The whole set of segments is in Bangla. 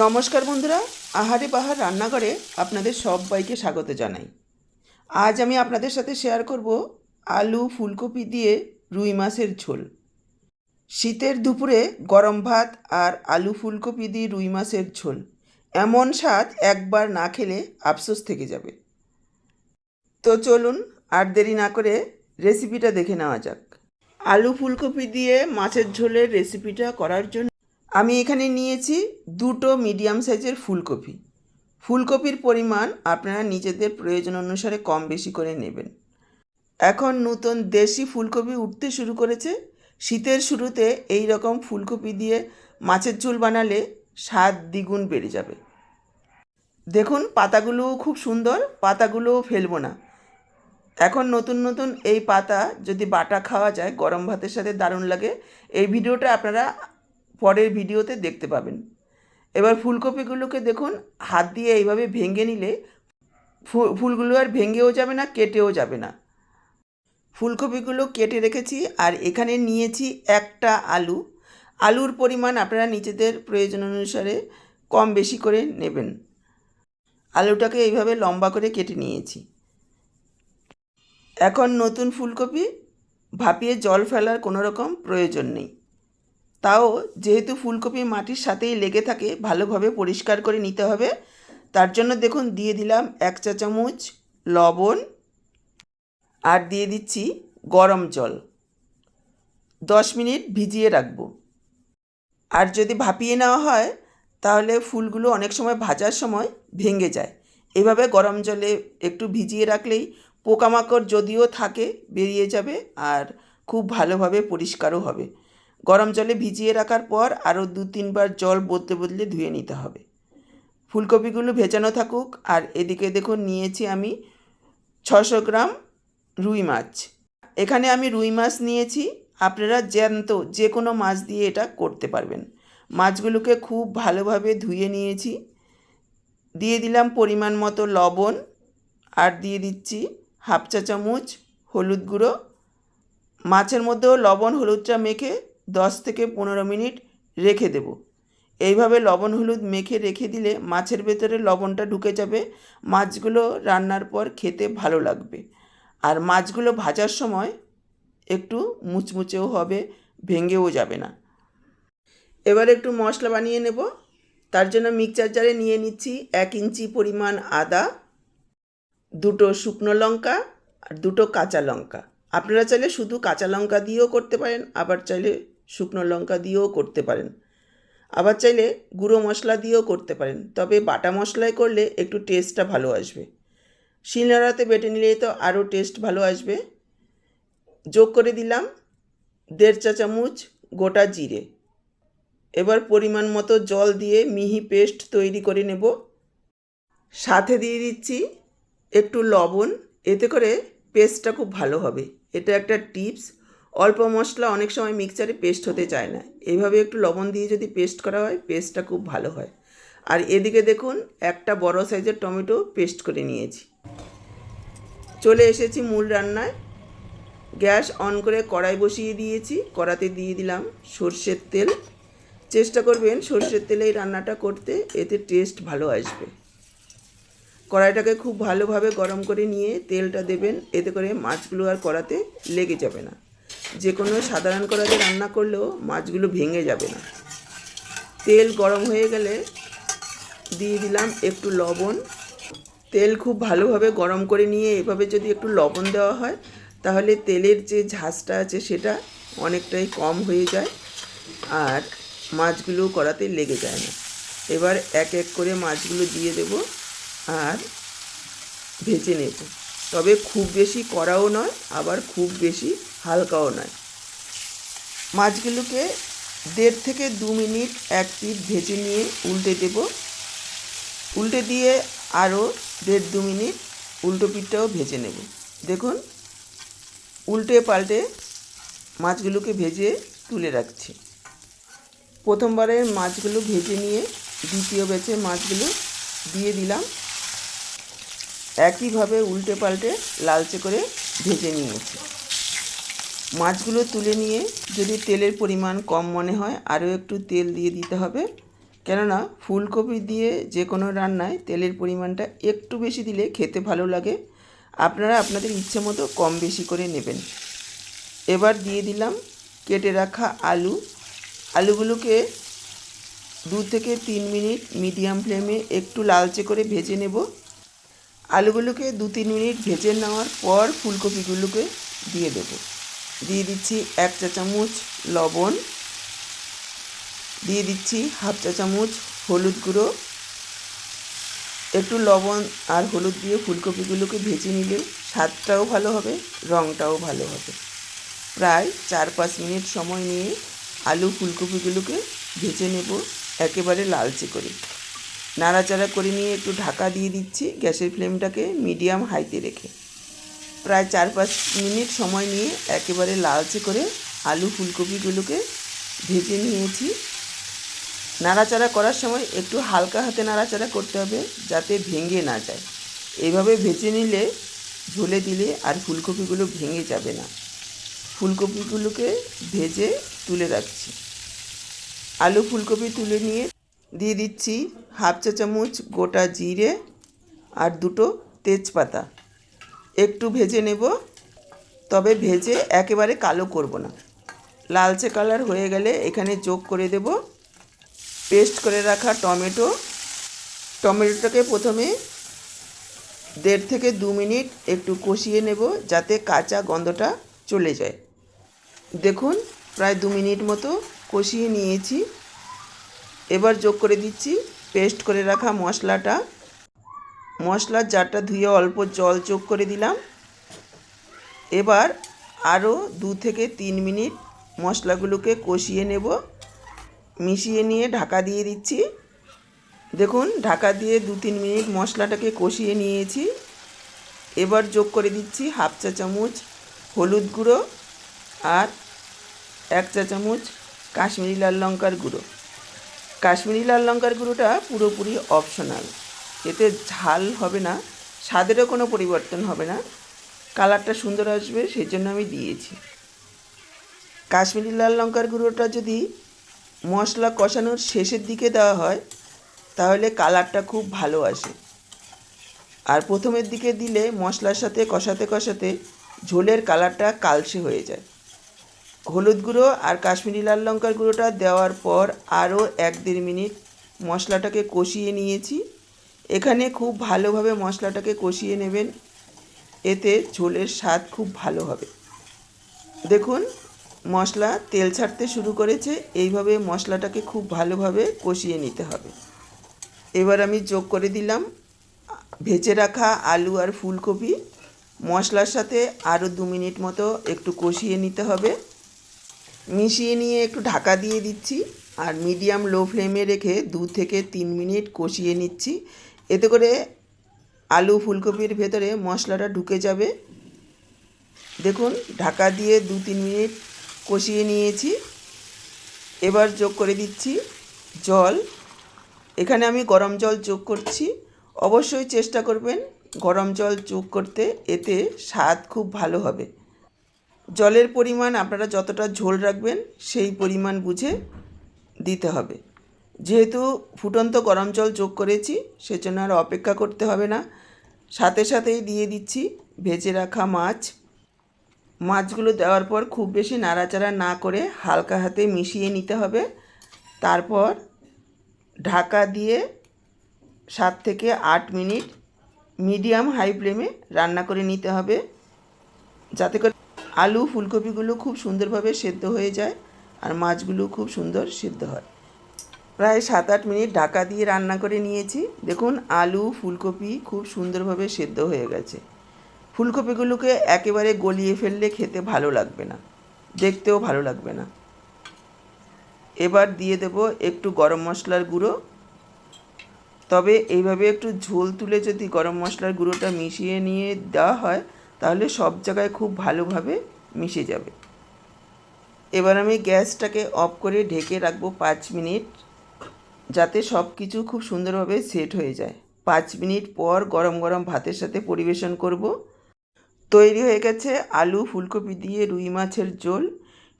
নমস্কার বন্ধুরা, আহারে বাহার রান্নাঘরে আপনাদের সবাইকে স্বাগত জানাই। আজ আমি আপনাদের সাথে শেয়ার করব আলু, ফুলকপি দিয়ে রুই মাছের ঝোল। শীতের দুপুরে গরম ভাত আর আলু, ফুলকপি দিয়ে রুই মাছের ঝোল। এমন স্বাদ একবার না খেলে আফসোস থেকে যাবে। তো চলুন আর দেরি না করে রেসিপিটা দেখে নেওয়া যাক। আলু, ফুলকপি দিয়ে মাছের ঝোলের রেসিপিটা করার জন্য আমি এখানে নিয়েছি দুটো মিডিয়াম সাইজের ফুলকপি। ফুলকপির পরিমাণ আপনারা নিজেদের প্রয়োজন অনুসারে কম বেশি করে নেবেন। এখন নতুন দেশি ফুলকপি উঠতে শুরু করেছে। শীতের শুরুতে এই রকম ফুলকপি দিয়ে মাছের ঝোল বানালে স্বাদ দ্বিগুণ বেড়ে যাবে। দেখুন পাতাগুলো খুব সুন্দর, পাতাগুলোও ফেলব না। এখন নতুন নতুন এই পাতা যদি বাটা খাওয়া যায়, গরম ভাতের সাথে দারুণ লাগে। এই ভিডিওটা আপনারা পরের ভিডিওতে দেখতে পাবেন। এবার ফুলকপিগুলোকে দেখুন, হাত দিয়ে এইভাবে ভেঙে নিলে ফুলগুলো আর ভেঙেও যাবে না, কেটেও যাবে না। ফুলকপিগুলো কেটে রেখেছি আর এখানে নিয়েছি একটা আলু। আলুর পরিমাণ আপনারা নিজেদের প্রয়োজন অনুসারে কম বেশি করে নেবেন। আলুটাকে এইভাবে লম্বা করে কেটে নিয়েছি। এখন নতুন ফুলকপি ভাপিয়ে জল ফেলার কোনো রকম প্রয়োজন নেই। তাও যেহেতু ফুলকপি মাটির সাথেই লেগে থাকে, ভালোভাবে পরিষ্কার করে নিতে হবে। তার জন্য দেখুন, দিয়ে দিলাম এক চা চামচ লবণ আর দিয়ে দিচ্ছি গরম জল। দশ মিনিট ভিজিয়ে রাখব। আর যদি ভাপিয়ে নেওয়া হয়, তাহলে ফুলগুলো অনেক সময় ভাজার সময় ভেঙে যায়। এভাবে গরম জলে একটু ভিজিয়ে রাখলেই পোকামাকড় যদিও থাকে, বেরিয়ে যাবে আর খুব ভালোভাবে পরিষ্কারও হবে। গরম জলে ভিজিয়ে রাখার পর আরও দু তিনবার জল বদলে বদলে ধুয়ে নিতে হবে। ফুলকপিগুলো ভেজানো থাকুক, আর এদিকে দেখুন নিয়েছি আমি ছশো গ্রাম রুই মাছ। এখানে আমি রুই মাছ নিয়েছি, আপনারা জ্যান্ত যে কোনো মাছ দিয়ে এটা করতে পারবেন। মাছগুলোকে খুব ভালোভাবে ধুয়ে নিয়েছি। দিয়ে দিলাম পরিমাণ মতো লবণ, আর দিয়ে দিচ্ছি হাফ চা চামচ হলুদ গুঁড়ো। মাছের মধ্যেও লবণ হলুদটা মেখে দশ থেকে পনেরো মিনিট রেখে দেব। এইভাবে লবণ হলুদ মেখে রেখে দিলে মাছের ভেতরে লবণটা ঢুকে যাবে। মাছগুলো রান্নার পর খেতে ভালো লাগবে। আর মাছগুলো ভাজার সময় একটু মুচমুচেও হবে, ভেঙেও যাবে না। এবার একটু মশলা বানিয়ে নেব। তার জন্য মিক্সচার জারে নিয়ে নিচ্ছি এক ইঞ্চি পরিমাণ আদা, দুটো শুকনো লঙ্কা আর দুটো কাঁচা লঙ্কা। আপনারা চাইলে শুধু কাঁচা লঙ্কা দিয়েও করতে পারেন, আবার চাইলে শুকনো লঙ্কা দিয়েও করতে পারেন। আবার চাইলে গুঁড়ো মশলা দিয়েও করতে পারেন, তবে বাটা মশলায় করলে একটু টেস্টটা ভালো আসবে। শিলনোড়াতে বেটে নিলে তো আরও টেস্ট ভালো আসবে। যোগ করে দিলাম দেড় চা চামচ গোটা জিরে। এবার পরিমাণ মতো জল দিয়ে মিহি পেস্ট তৈরি করে নেব। সাথে দিয়ে দিচ্ছি একটু লবণ, এতে করে পেস্টটা খুব ভালো হবে। এটা একটা টিপস। অল্প মশলা অনেক সময় মিক্সচারে পেস্ট হতে চায় না। এইভাবে একটু লবণ দিয়ে যদি পেস্ট করা হয় পেস্টটা খুব ভালো হয়। আর এদিকে দেখুন, একটা বড় সাইজের টমেটো পেস্ট করে নিয়েছি। চলে এসেছি মূল রান্নায়। গ্যাস অন করে কড়াই বসিয়ে দিয়েছি। কড়াতে দিয়ে দিলাম সর্ষের তেল। চেষ্টা করবেন সর্ষের তেলে এই রান্নাটা করতে, এতে টেস্ট ভালো আসবে। কড়াইটাকে খুব ভালোভাবে গরম করে নিয়ে তেলটা দেবেন, এতে করে মাছগুলো আর কড়াতে লেগে যাবে না। যে কোনো সাধারণ কড়াতে রান্না করলেও মাছগুলো ভেঙে যাবে না। তেল গরম হয়ে গেলে দিয়ে দিলাম একটু লবণ। তেল খুব ভালোভাবে গরম করে নিয়ে এভাবে যদি একটু লবণ দেওয়া হয়, তাহলে তেলের যে ঝাঁজটা আছে সেটা অনেকটাই কম হয়ে যায় আর মাছগুলো কড়াতে লেগে যায় না। এবার এক এক করে মাছগুলো দিয়ে দেব আর ভেজে নেব। তবে খুব বেশি কড়াও নয়, আবার খুব বেশি হালকাও নয়। মাছগুলোকে দেড় থেকে দু মিনিট এক পিট ভেজে নিয়ে উল্টে দেব। উল্টে দিয়ে আরও দেড় দু মিনিট উল্টো পিঠটাও ভেজে নেব। দেখুন, উল্টে পাল্টে মাছগুলোকে ভেজে তুলে রাখছি। প্রথমবারের মাছগুলো ভেজে নিয়ে দ্বিতীয় ব্যাচে মাছগুলো দিয়ে দিলাম। একইভাবে উল্টে পাল্টে লালচে করে ভেজে নিয়েছি। মাছগুলো তুলে নিয়ে যদি তেলের পরিমাণ কম মনে হয়, আরও একটু তেল দিয়ে দিতে হবে। কেননা ফুলকপি দিয়ে যে কোনো রান্নায় তেলের পরিমাণটা একটু বেশি দিলে খেতে ভালো লাগে। আপনারা আপনাদের ইচ্ছে মতো কম বেশি করে নেবেন। এবার দিয়ে দিলাম কেটে রাখা আলু। আলুগুলোকে দু থেকে তিন মিনিট মিডিয়াম ফ্লেমে একটু লালচে করে ভেজে নেব। আলুগুলোকে দু তিন মিনিট ভেজে নেওয়ার পর ফুলকপিগুলোকে দিয়ে দেব। দিয়ে দিচ্ছি এক চা চামচ লবণ, দিয়ে দিচ্ছি হাফ চা চামচ হলুদ গুঁড়ো। একটু লবণ আর হলুদ দিয়ে ফুলকপিগুলোকে ভেজে নিলে স্বাদটাও ভালো হবে রঙটাও ভালো হবে। প্রায় চার পাঁচ মিনিট সময় নিয়ে আলু ফুলকপিগুলোকে ভেজে নেব একেবারে লালচে করে। নাড়াচাড়া করে নিয়ে একটু ঢাকা দিয়ে দিচ্ছি গ্যাসের ফ্লেমটাকে মিডিয়াম হাইতে রেখে। প্রায় চার পাঁচ মিনিট সময় নিয়ে একেবারে লালচে করে আলু ফুলকপিগুলোকে ভেজে নিয়েছি নাড়াচাড়া করার সময় একটু হালকা হাতে নাড়াচাড়া করতে হবে যাতে ভেঙে না যায়। এইভাবে ভেজে নিলে ঝোলে দিলে আর ফুলকপিগুলো ভেঙে যাবে না। ফুলকপিগুলোকে ভেজে তুলে রাখছি। আলু ফুলকপি তুলে নিয়ে দিয়ে দিচ্ছি হাফ চা চামচ গোটা জিরে আর দুটো তেজপাতা। একটু ভেজে নেব। তবে ভেজে একেবারে কালো করব না। লালচে কালার হয়ে গেলে এখানে যোগ করে দেব। পেস্ট করে রাখা টমেটো। টমেটোটাকে প্রথমে দেড় থেকে দু মিনিট একটু কষিয়ে নেব যাতে কাঁচা গন্ধটা চলে যায়। দেখুন, প্রায় দু মিনিট মতো কষিয়ে নিয়েছি। এবার যোগ করে দিচ্ছি পেস্ট করে রাখা মশলাটা। মশলার জারটা ধুয়ে অল্প জল যোগ করে দিলাম। এবার আরও দু থেকে তিন মিনিট মশলাগুলোকে কষিয়ে নেব। মিশিয়ে নিয়ে ঢাকা দিয়ে দিচ্ছি। দেখুন, ঢাকা দিয়ে দু তিন মিনিট মশলাটাকে কষিয়ে নিয়েছি। এবার যোগ করে দিচ্ছি হাফ চা চামচ হলুদ গুঁড়ো আর এক চা চামচ কাশ্মীরি লাল লঙ্কার গুঁড়ো। কাশ্মীরি লাল লঙ্কার গুঁড়োটা পুরোপুরি অপশনাল এতে ঝাল হবে না, স্বাদেরও কোনো পরিবর্তন হবে না। কালারটা সুন্দর আসবে সেই জন্য আমি দিয়েছি। কাশ্মীরি লাল লঙ্কার গুঁড়োটা যদি মশলা কষানোর শেষের দিকে দেওয়া হয়, তাহলে কালারটা খুব ভালো আসে। আর প্রথমের দিকে দিলে মশলার সাথে কষাতে কষাতে ঝোলের কালারটা কালসে হয়ে যায়। হলুদ গুঁড়ো আর কাশ্মীরি লাল লঙ্কার গুঁড়োটা দেওয়ার পর আরও এক দেড় মিনিট মশলাটাকে কষিয়ে নিয়েছি। এখানে খুব ভালোভাবে মশলাটাকে কষিয়ে নেবেন। এতে ঝোলের স্বাদ খুব ভালো হবে। দেখুন, মশলা তেল ছাড়তে শুরু করেছে। এইভাবে মশলাটাকে খুব ভালোভাবে কষিয়ে নিতে হবে। এবার আমি যোগ করে দিলাম ভেজে রাখা আলু আর ফুলকপি। মশলার সাথে আরও দু মিনিট মতো একটু কষিয়ে নিতে হবে। মিশিয়ে নিয়ে একটু ঢাকা দিয়ে দিচ্ছি। আর মিডিয়াম লো ফ্লেমে রেখে দু থেকে তিন মিনিট কষিয়ে নিচ্ছি। এতে করে আলু ফুলকপির ভেতরে মশলাটা ঢুকে যাবে। দেখুন, ঢাকা দিয়ে দু তিন মিনিট কষিয়ে নিয়েছি। এবার যোগ করে দিচ্ছি জল। এখানে আমি গরম জল যোগ করছি। অবশ্যই চেষ্টা করবেন গরম জল যোগ করতে, এতে স্বাদ খুব ভালো হবে। জলের পরিমাণ আপনারা যতটা ঝোল রাখবেন, সেই পরিমাণ বুঝে দিতে হবে। যেহেতু ফুটন্ত গরম জল যোগ করেছি, সেজন্য আর অপেক্ষা করতে হবে না। সাথে সাথেই দিয়ে দিচ্ছি ভেজে রাখা মাছ। মাছগুলো দেওয়ার পর খুব বেশি নাড়াচাড়া না করে হালকা হাতে মিশিয়ে নিতে হবে। তারপর ঢাকা দিয়ে সাত থেকে আট মিনিট মিডিয়াম হাই ফ্লেমে রান্না করে নিতে হবে। যাতে করে আলু, ফুলকপিগুলো খুব সুন্দরভাবে সেদ্ধ হয়ে যায় আর মাছগুলো খুব সুন্দর সেদ্ধ হয়। প্রায় সাত আট মিনিট ঢাকা দিয়ে রান্না করে নিয়েছি। দেখুন, আলু, ফুলকপি খুব সুন্দরভাবে সেদ্ধ হয়ে গেছে। ফুলকপিগুলোকে একেবারে গলিয়ে ফেললে খেতে ভালো লাগবে না। দেখতেও ভালো লাগবে না। এবার দিয়ে দেব একটু গরম মশলার গুঁড়ো। তবে এইভাবে একটু ঝোল তুলে যদি গরম মশলার গুঁড়োটা মিশিয়ে নিয়ে দেওয়া হয়, তাহলে সব জায়গায় খুব ভালোভাবে মিশে যাবে। এবার আমি গ্যাসটাকে অফ করে ঢেকে রাখব পাঁচ মিনিট। যাতে সব কিছু খুব সুন্দরভাবে সেট হয়ে যায়। পাঁচ মিনিট পর গরম গরম ভাতের সাথে পরিবেশন করব। তৈরি হয়ে গেছে আলু, ফুলকপি দিয়ে রুই মাছের ঝোল।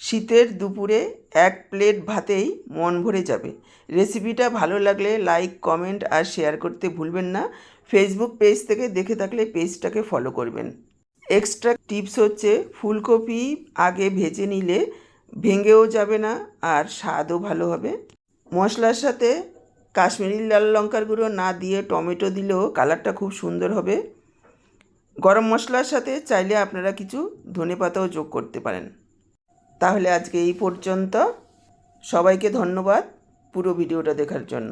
শীতের দুপুরে এক প্লেট ভাতেই মন ভরে যাবে। রেসিপিটা ভালো লাগলে লাইক কমেন্ট আর শেয়ার করতে ভুলবেন না। ফেসবুক পেজ থেকে দেখে থাকলে পেজটাকে ফলো করবেন। এক্সট্রা টিপস হচ্ছে ফুলকপি আগে ভেজে নিলে ভেঙেও যাবে না আর স্বাদও ভালো হবে। মশলার সাথে কাশ্মীরি লাল লঙ্কার গুঁড়ো না দিয়ে টমেটো দিলেও কালারটা খুব সুন্দর হবে। গরম মশলার সাথে চাইলে আপনারা কিছু ধনে পাতাও যোগ করতে পারেন। তাহলে আজকে এই পর্যন্ত। সবাইকে ধন্যবাদ পুরো ভিডিওটা দেখার জন্য।